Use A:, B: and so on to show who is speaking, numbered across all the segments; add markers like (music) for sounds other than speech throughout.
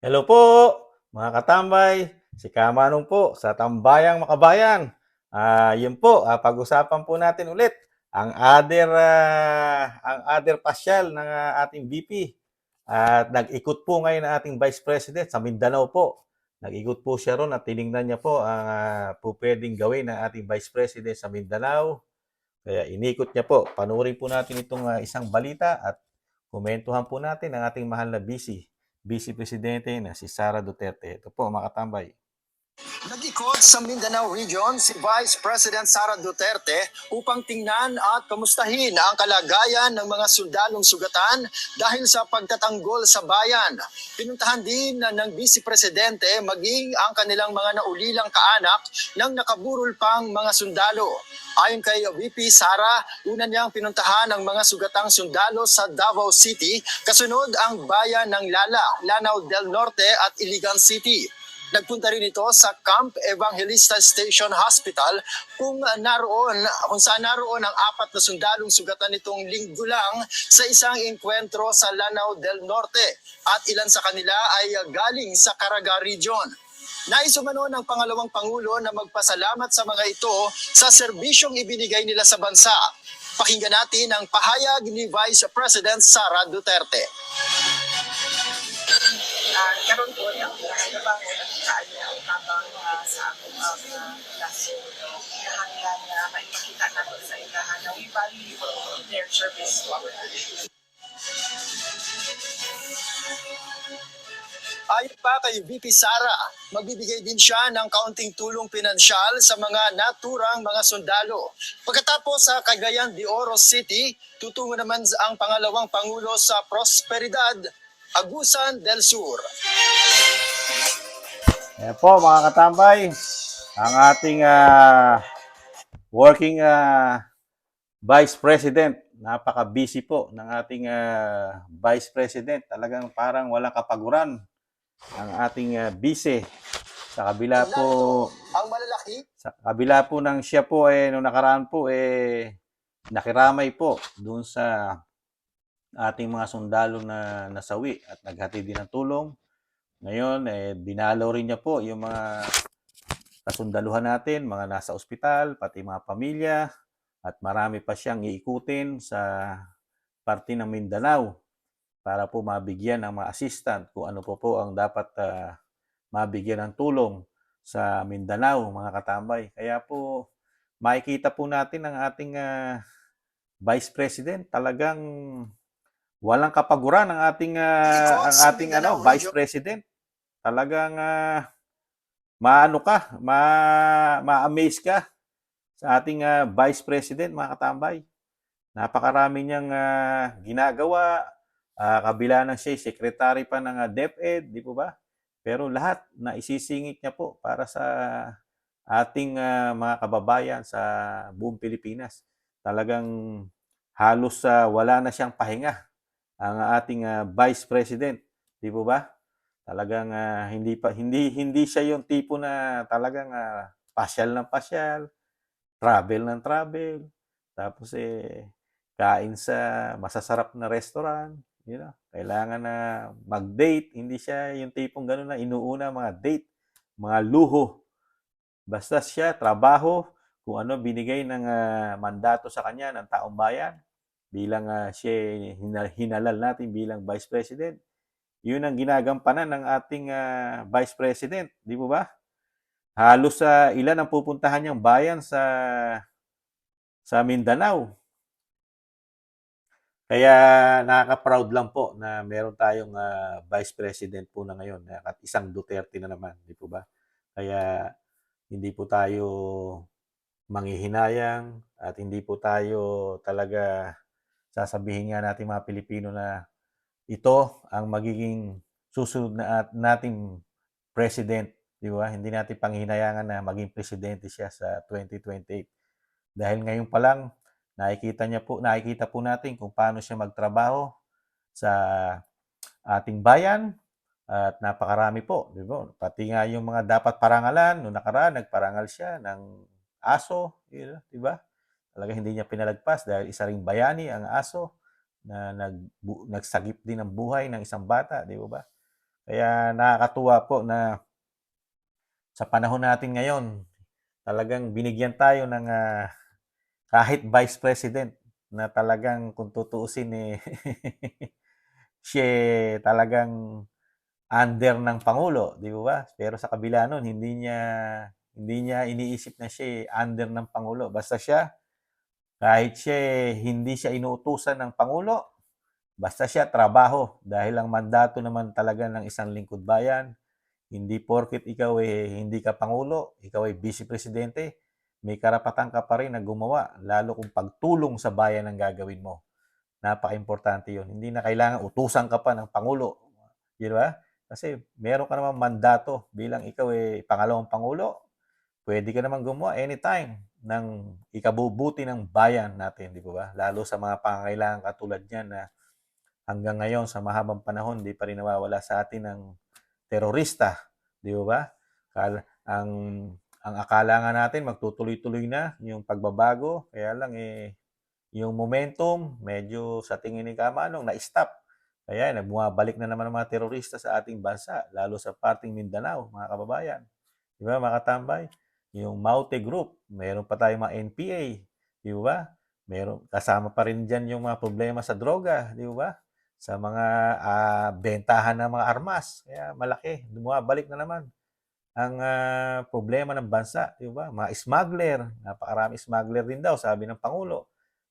A: Hello po, mga katambay. Si Kamanong po sa Tambayang Makabayan. Ah, yun po, ah, pag-usapan po natin ulit ang other ah, ang other pasyal ng ah, ating VP. At nag-ikot po ngayon ang ating Vice President sa Mindanao po. Nag-ikot po siya ron at tiningnan niya po ang ah, po pwedeng gawin ng ating Vice President sa Mindanao. Kaya inikot niya po. Panurin po natin itong ah, isang balita at komentuhan po natin ang ating mahal na BC. Vice Presidente na si Sara Duterte. Ito po, mga katambay.
B: Nag-ikot sa Mindanao Region si Vice President Sara Duterte upang tingnan at kamustahin ang kalagayan ng mga sundalong sugatan dahil sa pagtatanggol sa bayan. Pinuntahan din na ng Vice Presidente maging ang kanilang mga naulilang kaanak ng nakaburol pang mga sundalo. Ayon kay VP Sara, una niyang pinuntahan ang mga sugatang sundalo sa Davao City, kasunod ang bayan ng Lala, Lanao del Norte at Iligan City. Nagpunta rin ito sa Camp Evangelista Station Hospital kung naroon kung saan naroon ang apat na sundalong sugatan nitong linggo lang sa isang enkwentro sa Lanao del Norte at ilan sa kanila ay galing sa Caraga Region. Nais umano ng pangalawang pangulo na magpasalamat sa mga ito sa serbisyong ibinigay nila sa bansa. Pakinggan natin ang pahayag ni Vice President Sara Duterte.
C: Uh, karon po ang trabaho at kanya tabang uh, sa akong uh, klase kinahanglan na maipakita nato sa ilahan na we value their service to our country.
B: Ayon pa kay VP Sara, magbibigay din siya ng kaunting tulong pinansyal sa mga naturang mga sundalo. Pagkatapos sa Cagayan de Oro City, tutungo naman ang pangalawang pangulo sa Prosperidad, Agusan del Sur.
A: Ayan po, mga katambay. Ang ating ah, working ah, Vice President. Napaka-busy po ng ating ah, Vice President. Talagang parang walang kapaguran ang ating uh, vice. Sa kabila po,
B: Ang malalaki,
A: sa kabila po ng siya po eh nung nakaraan po eh nakiramay po doon sa ating mga sundalo na nasawi at naghati din ng tulong. Ngayon eh dinalaw rin niya po yung mga kasundaluhan natin, mga nasa ospital, pati mga pamilya at marami pa siyang iikutin sa parte ng Mindanao para po mabigyan ng mga assistant kung ano po po ang dapat ah, mabigyan ng tulong sa Mindanao, mga katambay. Kaya po, makikita po natin ang ating ah, Vice President talagang walang kapaguran ang ating
B: Ikot
A: ang ating ano Vice. President. Talagang ah, maano ka, ma ma-amaze ka sa ating ah, Vice President, mga katambay. Napakarami niyang ah, ginagawa, ah, kabila ng siya, secretary pa ng ah, DepEd, di po ba? Pero lahat na isisingit niya po para sa ating ah, mga kababayan sa buong Pilipinas. Talagang halos ah, wala na siyang pahinga ang ating ah, Vice President, di po ba? Talagang ah, hindi pa hindi hindi siya yung tipo na talagang ah, pasyal ng pasyal, travel ng travel, tapos eh kain sa masasarap na restaurant, you know. Kailangan na mag-date, hindi siya yung tipong gano'n na inuuna mga date, mga luho. Basta siya trabaho, kung ano binigay ng ah, mandato sa kanya ng taong bayan bilang ah, siya hina- hinalal natin bilang Vice President. Yun ang ginagampanan ng ating ah, Vice President, di po ba? Halos sa ilan ang pupuntahan niyang bayan sa sa Mindanao. Kaya nakaka-proud lang po na meron tayong ah, Vice President po na ngayon ah, at isang Duterte na naman, di po ba? Kaya hindi po tayo manghihinayang at hindi po tayo talaga sasabihin nga natin mga Pilipino na ito ang magiging susunod na at nating president, di ba? Hindi natin panghinayangan na maging presidente siya sa 2028. Dahil ngayon pa lang nakikita niya po nakikita po natin kung paano siya magtrabaho sa ating bayan at napakarami po, di ba? Pati nga yung mga dapat parangalan, noong nakaraan nagparangal siya ng aso, di ba? Talaga hindi niya pinalagpas dahil isa ring bayani ang aso na nag, nagsagip din ng buhay ng isang bata, di ba ba? Kaya nakakatuwa po na sa panahon natin ngayon, talagang binigyan tayo ng ah, kahit Vice President na talagang kung tutuusin eh, (laughs) siya eh, talagang under ng Pangulo, di ba? Pero sa kabila nun, hindi niya hindi niya iniisip na siya eh, under ng Pangulo. Basta siya, kahit siya eh, hindi siya inuutusan ng Pangulo, basta siya trabaho. Dahil ang mandato naman talaga ng isang lingkod bayan, hindi porket ikaw eh, hindi ka Pangulo, ikaw ay Vice Presidente, may karapatan ka pa rin na gumawa, lalo kung pagtulong sa bayan ang gagawin mo. Napaka-importante yun. Hindi na kailangan utusan ka pa ng Pangulo. Di ba? Kasi meron ka naman mandato bilang ikaw ay pangalawang Pangulo, pwede ka naman gumawa anytime ng ikabubuti ng bayan natin, di ba? Lalo sa mga pangangailangan katulad niyan na hanggang ngayon sa mahabang panahon, di pa rin nawawala sa atin ng terorista, di ba? ang ang akala nga natin magtutuloy-tuloy na yung pagbabago, kaya lang eh yung momentum medyo sa tingin ni Kamanong na-stop. Kaya nagbumabalik na naman ang mga terorista sa ating bansa, lalo sa parting Mindanao, mga kababayan. Di ba, mga katambay? Yung Maute Group, meron pa tayong mga NPA, di ba? Meron, kasama pa rin dyan yung mga problema sa droga, di ba? Sa mga ah, bentahan ng mga armas. Kaya malaki, bumabalik na naman ang ah, problema ng bansa, di ba? Mga smuggler, napakarami smuggler din daw, sabi ng Pangulo.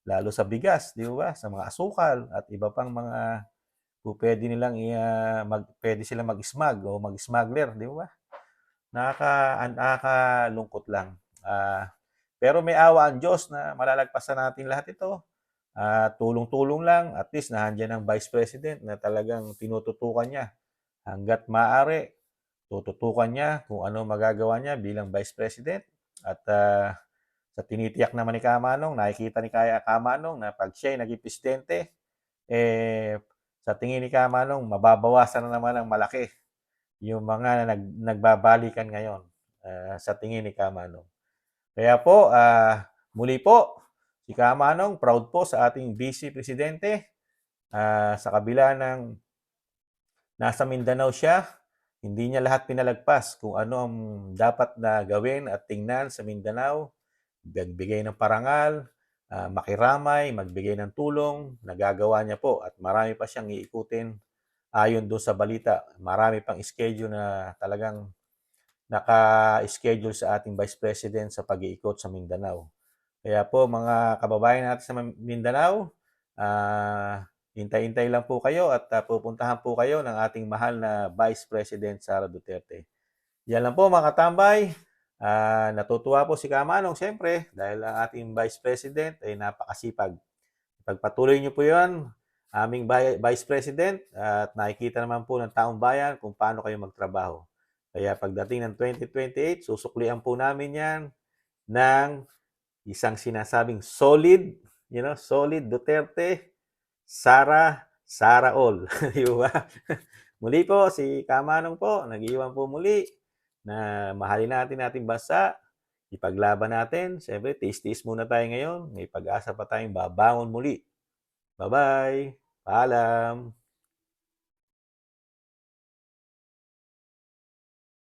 A: Lalo sa bigas, di ba? Sa mga asukal at iba pang mga pwede nilang i- ah, mag, pwede sila mag-smug o mag-smuggler, di ba? Nakaka, nakakalungkot lang. Ah, pero may awa ang Diyos na malalagpasan natin lahat ito. Ah, tulong-tulong lang, at least nandiyan ang Vice President na talagang tinututukan niya hanggat maaari tututukan niya kung ano magagawa niya bilang Vice President. At ah, sa tinitiyak naman ni Kamanong, nakikita ni Kaya Kamanong na pag siya ay naging presidente, eh, sa tingin ni Kamanong, mababawasan na naman ng malaki yung mga nag, nagbabalikan ngayon ah, sa tingin ni Kamanong. Kaya po, ah, muli po, si Kamanong, proud po sa ating Vice Presidente. Ah, sa kabila ng nasa Mindanao siya, hindi niya lahat pinalagpas kung ano ang dapat na gawin at tingnan sa Mindanao. Magbigay ng parangal, ah, makiramay, magbigay ng tulong, nagagawa niya po at marami pa siyang iikutin ayon doon sa balita. Marami pang schedule na talagang naka-schedule sa ating Vice President sa pag-iikot sa Mindanao. Kaya po mga kababayan natin sa Mindanao, ah hintay-hintay lang po kayo at ah, pupuntahan po kayo ng ating mahal na Vice President Sara Duterte. Yan lang po mga katambay. Ah, natutuwa po si Kamanong siyempre dahil ang ating Vice President ay napakasipag. Pagpatuloy niyo po yan, aming Vi- Vice President at nakikita naman po ng taong bayan kung paano kayo magtrabaho. Kaya pagdating ng 2028, susuklian po namin yan ng isang sinasabing solid, you know, solid Duterte, Sara, Sara all. (laughs) Di muli po, si Kamanong po, nag-iwan po muli na mahalin natin ating bansa, ipaglaban natin. Siyempre, tiis-tiis muna tayo ngayon. May pag-asa pa tayong babangon muli. Bye-bye. Paalam.